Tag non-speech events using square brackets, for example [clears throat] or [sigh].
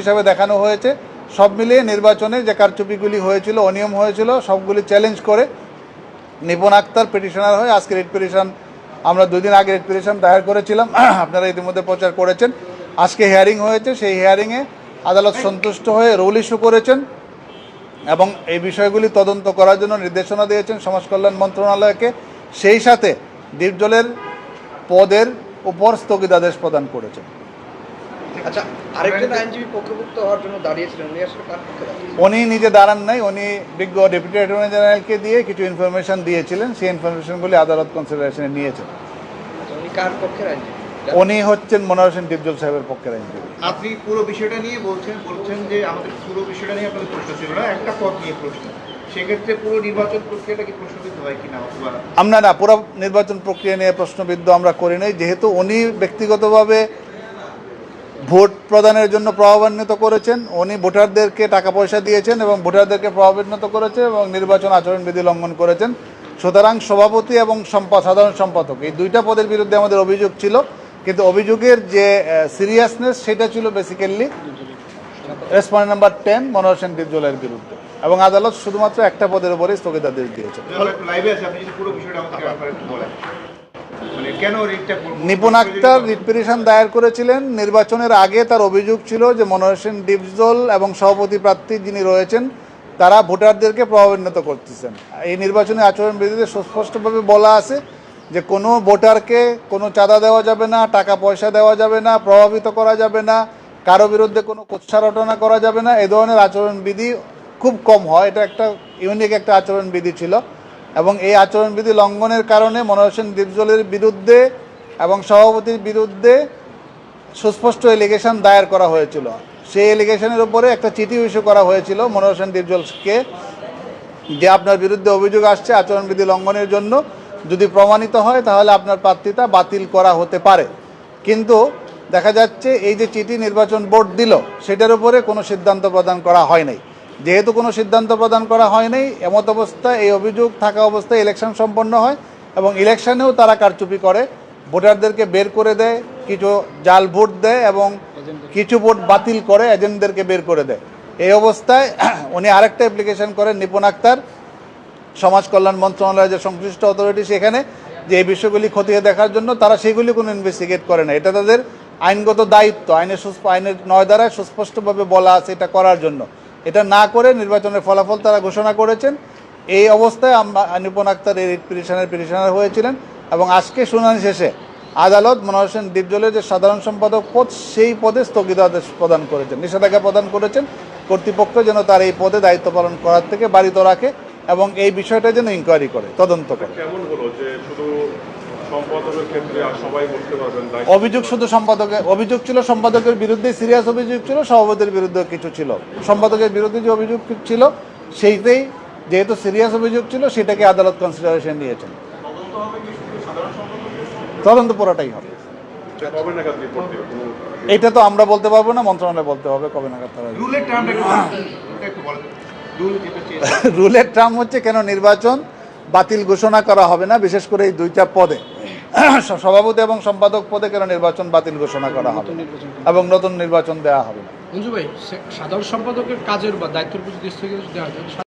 হিসাবে দেখানো হয়েছে। সব মিলিয়ে নির্বাচনে যে কারচুপিগুলি হয়েছিল, অনিয়ম হয়েছিল, সবগুলি চ্যালেঞ্জ করে নিপুণ আক্তার পিটিশনার হয়ে আজকে রিট পিটিশন আমরা দুদিন আগে রিট পিটিশন দায়ের করেছিলাম। [clears throat] আপনারা ইতিমধ্যে প্রচার করেছেন। আজকে হিয়ারিং হয়েছে, সেই হিয়ারিংয়ে আদালত সন্তুষ্ট হয়ে রুল ইস্যু করেছেন এবং এই বিষয়গুলি তদন্ত করার জন্য নির্দেশনা দিয়েছেন সমাজ কল্যাণ মন্ত্রণালয়কে। সেই সাথে ডিপজলের পদের উপর স্থগিতাদেশ প্রদান করেছেন। আচ্ছা আরেকজন আইনজীবী পক্ষভুক্ত হওয়ার জন্য দাঁড়িয়েছিলেন উনি আসলে কার পক্ষে উনি নিজে দাঁড়ান নাই উনি বিজ্ঞ ডেপুটি অ্যাটর্নি জেনারেলকে দিয়ে কিছু ইনফরমেশন দিয়েছিলেন সেই ইনফরমেশনগুলি আদালত কনসিডারেশনে নিয়েছেন। আচ্ছা উনি কার পক্ষের আইনজীবী? উনি হচ্ছেন মনোহর ডিপজল সাহেবের পক্ষের আইনজীবী। আপনি পুরো বিষয়টা নিয়ে বলছেন বলছেন যে আমাদের পুরো বিষয়টা নিয়ে আপনাদের প্রশ্ন ছিল না একটা পদ নিয়ে প্রশ্ন। সেক্ষেত্রে পুরো নির্বাচন প্রক্রিয়াটা কি প্রশ্নবিদ্ধ হয় কিনা আমরা না পুরো নির্বাচন প্রক্রিয়া নিয়ে প্রশ্নবিদ্ধ আমরা করি নাই যেহেতু উনি ব্যক্তিগতভাবে ভোট প্রদানের জন্য প্রভাবান্বিত করেছেন। উনি ভোটারদেরকে টাকা পয়সা দিয়েছেন এবং ভোটারদেরকে প্রভাবান্বিত করেছে এবং নির্বাচন আচরণবিধি লঙ্ঘন করেছেন। সুতরাং সভাপতি এবং সাধারণ সম্পাদক এই দুইটা পদের বিরুদ্ধে আমাদের অভিযোগ ছিল। কিন্তু অভিযোগের যে সিরিয়াসনেস সেটা ছিল basically respond number ten Manohar Sen ডিপজলের বিরুদ্ধে এবং আদালত শুধুমাত্র একটা পদের উপরেই স্থগিতাদেশ দিয়েছে। মানে নিপুণ আক্তার রিট পিটিশন দায়ের করেছিলেন। নির্বাচনের আগে তার অভিযোগ ছিল যে মনোহর সেন ডিপজল এবং সভাপতি প্রার্থী যিনি রয়েছেন, তারা ভোটারদেরকে প্রভাবান্বিত করতেছেন। এই নির্বাচনী আচরণ বিধিতে সুস্পষ্টভাবে বলা আছে যে কোনো ভোটারকে কোনো চাঁদা দেওয়া যাবে না, টাকা পয়সা দেওয়া যাবে না, প্রভাবিত করা যাবে না, কারও বিরুদ্ধে কোনো কুৎসারটনা করা যাবে না। এ ধরনের আচরণবিধি খুব কম হয়। এটা একটা ইউনিক একটা আচরণবিধি ছিল। এবং এই আচরণবিধি লঙ্ঘনের কারণে মনোহর সেন ডিপজলের বিরুদ্ধে এবং সভাপতির বিরুদ্ধে সুস্পষ্ট এলিগেশন দায়ের করা হয়েছিল। সেই এলিগেশনের উপরে একটা চিঠি ইস্যু করা হয়েছিল মনোহর হোসেন ডিপজলকে যে আপনার বিরুদ্ধে অভিযোগ আসছে আচরণবিধি লঙ্ঘনের জন্য। যদি প্রমাণিত হয় তাহলে আপনার প্রার্থিতা বাতিল করা হতে পারে। কিন্তু দেখা যাচ্ছে এই যে চিঠি নির্বাচন বোর্ড দিল, সেটার উপরে কোনো সিদ্ধান্ত প্রদান করা হয় নাই। যেহেতু কোনো সিদ্ধান্ত প্রদান করা হয় নাই এমত অবস্থায় এই অভিযোগ থাকা অবস্থায় ইলেকশন সম্পন্ন হয় এবং ইলেকশনেও তারা কারচুপি করে। ভোটারদেরকে বের করে দেয়, কিছু জাল ভোট দেয় এবং কিছু ভোট বাতিল করে এজেন্টদেরকে বের করে দেয়। এই অবস্থায় [clears throat] উনি আরেকটা অ্যাপ্লিকেশন করেন নিপুণ আক্তার, সমাজ কল্যাণ মন্ত্রণালয়ের যে সংশ্লিষ্ট অথরিটি সেখানে, যে এই বিষয়গুলি খতিয়ে দেখার জন্য তারা সেগুলি কোনো ইনভেস্টিগেট করে না। এটা তাদের আইনগত দায়িত্ব, আইনের আইনের নয় দ্বারায় সুস্পষ্টভাবে বলা আছে এটা করার জন্য। এটা না করে নির্বাচনের ফলাফল তারা ঘোষণা করেছেন। এই অবস্থায় আমরা আক্তার এই পিটিশনের পিটিশনার হয়েছিলেন এবং আজকে শুনানি শেষে আদালত মনোহর সেন ডিপজলের যে সাধারণ সম্পাদক পদ, সেই পদে স্থগিতাদেশ প্রদান করেছেন, নিষেধাজ্ঞা প্রদান করেছেন। কর্তৃপক্ষ যেন তার এই পদে দায়িত্ব পালন করার থেকে বাড়িত রাখে এবং এই বিষয়টা যেন ইনকোয়ারি করে, তদন্ত করে। কেমন হলো যে শুধু অভিযোগ শুধু সম্পাদকের অভিযোগ ছিল সম্পাদকের বিরুদ্ধে সিরিয়াস অভিযোগ ছিল সভাপতির বিরুদ্ধে কিছু ছিল। সম্পাদকের বিরুদ্ধে যে অভিযোগ ছিল সেইটাই যেহেতু সিরিয়াস অভিযোগ ছিল সেটাকে আদালত কনসিডারেশন নিয়েছেন তদন্ত পুরোটাই হবে। কবে নাগাদ রিপোর্ট দেবে? কোনো এটা তো আমরা বলতে পারব না মন্ত্রণালয় বলতে হবে কবে নাগাদ তারা রুলের ট্রাম [laughs] হচ্ছে কেন নির্বাচন বাতিল ঘোষণা করা হবে না বিশেষ করে এই দুইটা পদে? সভাপতি এবং সম্পাদক পদে কেন নির্বাচন বাতিল ঘোষণা করা হবে? এবং নতুন নির্বাচন দেওয়া হবে না। মঞ্জু ভাই সাধারণ সম্পাদকের কাজের বা দায়িত্বের প্রতি স্থগিত দেওয়া